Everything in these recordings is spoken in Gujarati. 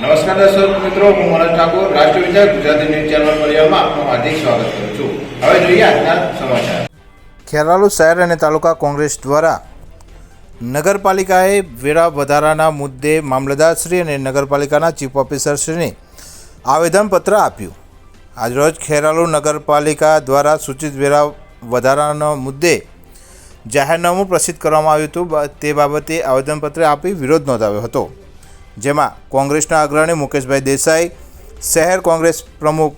દર્શક મિત્રો, હું મનોજ ઠાકોર, રાષ્ટ્રીય વિચાર ગુજરાતી ન્યૂઝ ચેનલ પરિવારમાં આપનું હાર્દિક સ્વાગત કરું છું. હવે જોઈએ આજના સમાચાર. ખેરાલુ શહેર અને તાલુકા કોંગ્રેસ દ્વારા નગરપાલિકાએ વેરા વધારાના મુદ્દે મામલતદારશ્રી અને નગરપાલિકાના ચીફ ઓફિસરશ્રીને આવેદનપત્ર આપ્યું. આજરોજ ખેરાલુ નગરપાલિકા દ્વારા સૂચિત વેરા વધારાના મુદ્દે જાહેરનામું પ્રસિદ્ધ કરવામાં આવ્યું હતું. તે બાબતે આવેદનપત્ર આપી વિરોધ નોંધાવ્યો હતો. જેમાં કોંગ્રેસના અગ્રણી મુકેશભાઈ દેસાઈ, શહેર કોંગ્રેસ પ્રમુખ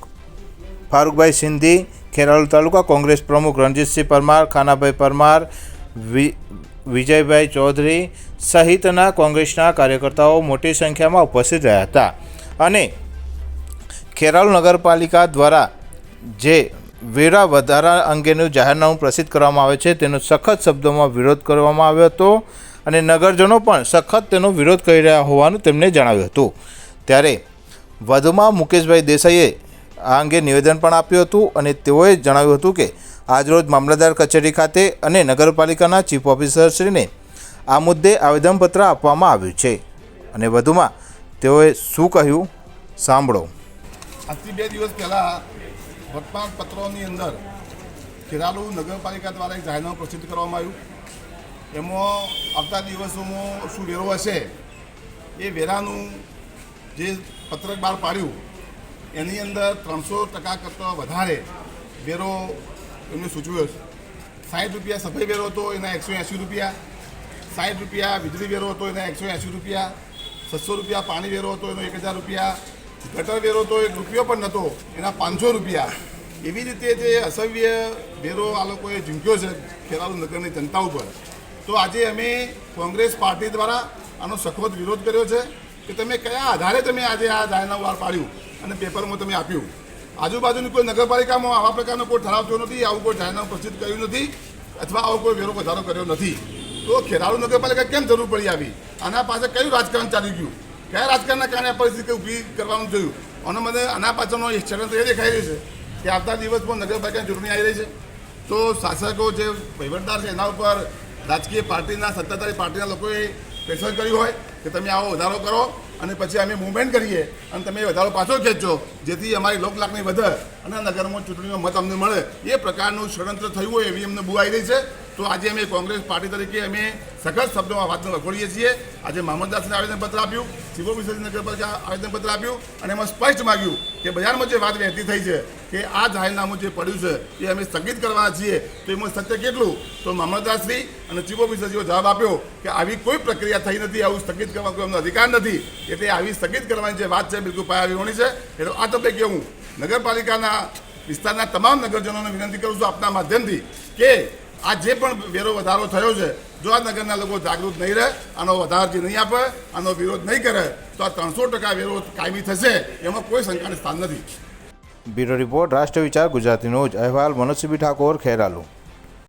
ફારૂકભાઈ સિંધી, ખેરાલુ તાલુકા કોંગ્રેસ પ્રમુખ રણજીતસિંહ પરમાર, ખાનાભાઈ પરમાર, વિ- વિજયભાઈ ચૌધરી સહિતના કોંગ્રેસના કાર્યકર્તાઓ મોટી સંખ્યામાં ઉપસ્થિત રહ્યા હતા. અને ખેરાલુ નગરપાલિકા દ્વારા જે વેરા વધારા અંગેનું જાહેરનામું પ્રસિદ્ધ કરવામાં આવે છે, તેનો સખત શબ્દોમાં વિરોધ કરવામાં આવ્યો હતો. અને નગરજનો પણ સખત તેનો વિરોધ કરી રહ્યા હોવાનું તેમણે જણાવ્યું હતું. ત્યારે વધુમાં મુકેશભાઈ દેસાઈએ આ અંગે નિવેદન પણ આપ્યું હતું અને તેઓએ જણાવ્યું હતું કે, આજરોજ મામલતદાર કચેરી ખાતે અને નગરપાલિકાના ચીફ ઓફિસરશ્રીને આ મુદ્દે આવેદનપત્ર આપવામાં આવ્યું છે. અને વધુમાં તેઓએ શું કહ્યું? સાંભળો. આજથી બે દિવસ પહેલાં વર્તમાનપત્રોની અંદર ખેરાલુ નગરપાલિકા દ્વારા એક જાહેરનામું પ્રસિદ્ધ કરવામાં આવ્યું. એમાં આવતા દિવસોમાં શું વેરો હશે? એ વેરાનું જે પત્રક બહાર પાડ્યું, એની અંદર ત્રણસો ટકા કરતાં વધારે વેરો એમને સૂચવ્યો છે. સાઠ રૂપિયા સફાઈ વેરો હતો, એના એકસો એંસી રૂપિયા. સાઠ રૂપિયા વીજળી વેરો હતો, એના એકસો એંસી રૂપિયા. છસો રૂપિયા પાણી વેરો હતો, એનો એક હજાર રૂપિયા. ગટર વેરો તો એક રૂપિયો પણ નહોતો, એના પાંચસો રૂપિયા. એવી રીતે જે અસભ્ય વેરો આ લોકોએ ઝીંક્યો છે ખેરાલુ નગરની જનતા ઉપર. તો આજે અમે કોંગ્રેસ પાર્ટી દ્વારા આનો સખત વિરોધ કર્યો છે કે તમે કયા આધારે તમે આજે આ જાહેરનામું પાડ્યું અને પેપરમાં તમે આપ્યું. આજુબાજુની કોઈ નગરપાલિકામાં આવા પ્રકારનો કોઈ ઠરાવ થયો નથી, આવું કોઈ જાહેરનામું પ્રસિદ્ધ કર્યું નથી અથવા આવો કોઈ વેરો વધારો કર્યો નથી. તો ખેરાળુ નગરપાલિકા કેમ જરૂર પડી આવી? આના પાછળ કયું રાજકારણ ચાલી ગયું? કયા રાજકારણના કારણે પરિસ્થિતિ ઊભી કરવાનું જોયું અને મને આના પાછળનો ષડયંત્ર એ દેખાઈ રહ્યું છે કે આવતા દિવસમાં નગરપાલિકાની ચૂંટણી આવી રહી છે. તો શાસકો જે વહીવટદાર છે, એના ઉપર રાજકીય પાર્ટીના, સત્તાધારી પાર્ટીના લોકોએ પ્રેશર કર્યું હોય કે તમે આવો, વધારો કરો અને પછી અમે મુવમેન્ટ કરીએ અને તમે વધારો પાછો ખેંચો, જેથી અમારી લોકલાગણી વધે અને નગરમાં ચૂંટણીમાં મત અમને મળે. એ પ્રકારનું ષડયંત્ર થયું હોય એવી અમને બુ આવી રહી છે. તો આજે અમે કોંગ્રેસ પાર્ટી તરીકે અમે સખત શબ્દોમાં વાતને વખોડીએ છીએ. આજે મામલદાસને આવેદનપત્ર આપ્યું શિવો ઓફિસરશ્રી નગરપાલિકા આવેદનપત્ર આપ્યું અને એમાં સ્પષ્ટ માગ્યું કે બજારમાં જે વાત વહેતી થઈ છે કે આ જાહેરનામું જે પડ્યું છે એ અમે સ્થગિત કરવાના છીએ, તો એમાં સત્ય કેટલું? તો મામલતદારશ્રી અને ચીફ ઓફિસરશ્રીએ જવાબ આપ્યો કે આવી કોઈ પ્રક્રિયા થઈ નથી, આવું સ્થગિત કરવા કોઈ એમનો અધિકાર નથી. એટલે આવી સ્થગિત કરવાની જે વાત છે બિલકુલ પાયા વિહોણી છે. એટલે આ તબે કહેવું નગરપાલિકાના વિસ્તારના તમામ નગરજનોને વિનંતી કરું છું આપના માધ્યમથી કે આ જે પણ વેરો વધારો થયો છે, જો આ નગરના લોકો જાગૃત નહીં રહે, આનો વધારજી નહીં આપે, આનો વિરોધ નહીં કરે, તો આ ત્રણસો ટકા વેરો કાયમી થશે, એમાં કોઈ શંકાને સ્થાન નથી. બ્યુરો રિપોર્ટ, રાષ્ટ્રીય વિચાર ગુજરાતી ન્યૂઝ. અહેવાલ મનોજસિંહ ઠાકોર, ખેરાલુ.